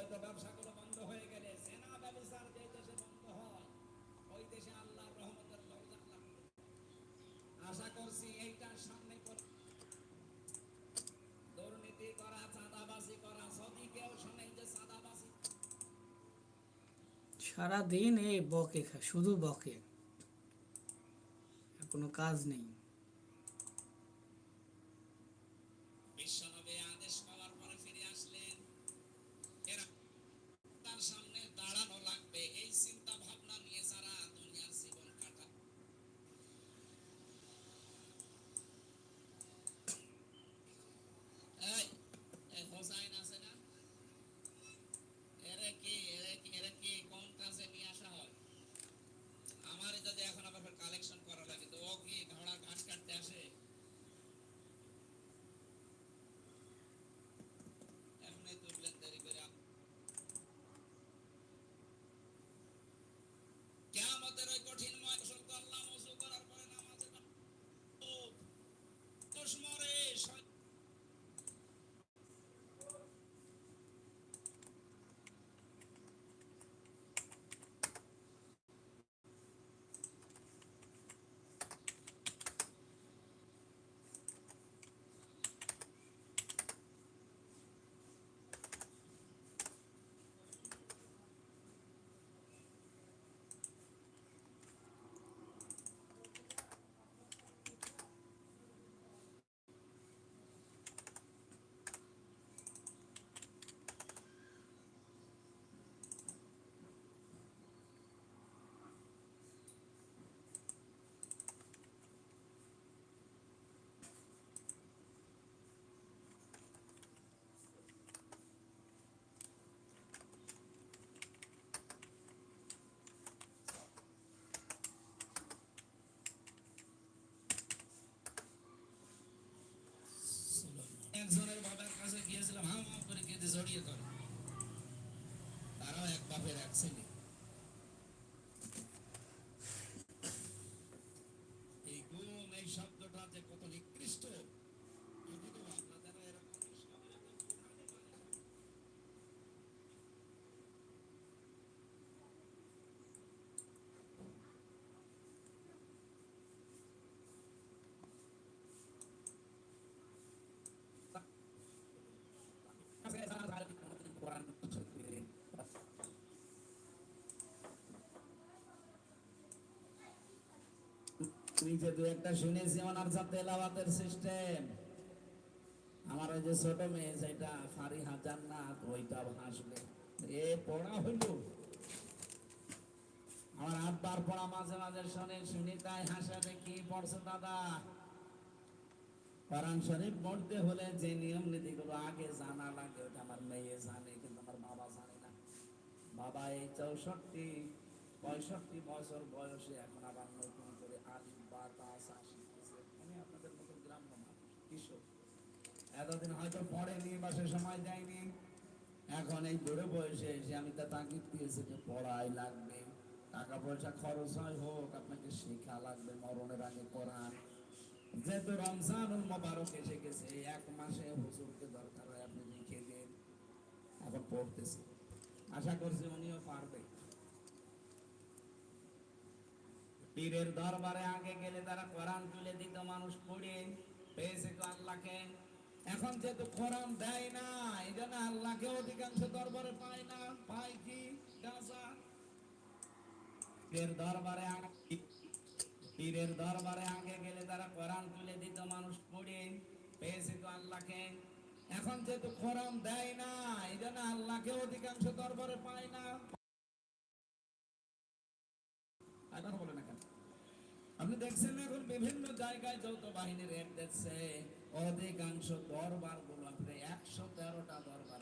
অবৈধ বন্ধ হয়ে গেলে, সেনা ব্যবসার যে দেশে বন্ধ হয়, ওই দেশে আল্লাহর রহমতের দরজা লাগবে আশা করছি এইটার সামনে দুর্নীতি করা, চাঁদাবাজি করা যদি কেউ শোনে যে সারাদিন এই বকে শুধু বকে। কোনো কাজ নেই। একজনের বাবার কাছে গিয়েছিলাম হাম করে কেঁদে জড়িয়ে করে তারাও এক বাপের এক ছেলে। নিজে দু একটা শুনেছি ওনার সিস্টেম আমার ওই যে ছোট মেয়ে, যেটা ফারিহা জান্নাত, ওইটাও হাসবে। এ পড়া হইল। আমার পড়া মাঝে মাঝে শুনে তাই দেখি পড়ছে দাদা? শরীফ পড়তে হলে যে নিয়ম নীতিগুলো আগে জানা লাগে, ওটা আমার মেয়ে জানে, কিন্তু আমার বাবা জানে না। বাবা এই চৌষট্টি, পঁয়ষট্টি বছর বয়সে এখন আবার নতুন করে আলিম বা তাসা শিখতেছে আপনাদের মতো গ্রাম্য কৃষক। এতদিন হয়তো পড়েনি বা সময় দেয়নি। এখন এই বুড়ো বয়সে এসে আমি তা তাগিদ দিয়েছি যে পড়াই লাগবে টাকা পয়সা খরচ হয় হোক, আপনাকে শেখা লাগবে, মরণের আগে কোরআন যেহেতু রমজানুল মোবারক এসে গেছে এক মাসে হুজুরকে দরকার হয় আপনি লিখে দিন। এখন পড়তেছে। আশা করছি উনিও পারবে। পীরের দরবারে আগে তারা কোরআন তুলে দিত, মানুষ পড়ে। পেয়েছে তো আল্লাহকে। এখন যেহেতু কোরআন দেয় না এই জন্য আল্লাহকে অধিকাংশ দরবারে পায় না। পায় কি? দরবারে পীরের দরবারে আগে গেলে তারা কোরআন তুলে দিত, মানুষ পড়ে। পেয়েছে তো আল্লাহকে। এখন যেহেতু কোরআন দেয় না এই জন্য আল্লাহকে অধিকাংশ দরবারে পায় না আর কথা বলে না কেন আপনি দেখছেন এখন বিভিন্ন জায়গায় যৌথ বাহিনীর দিচ্ছে অধিকাংশ দরবারগুলো একশো তেরোটা দরবার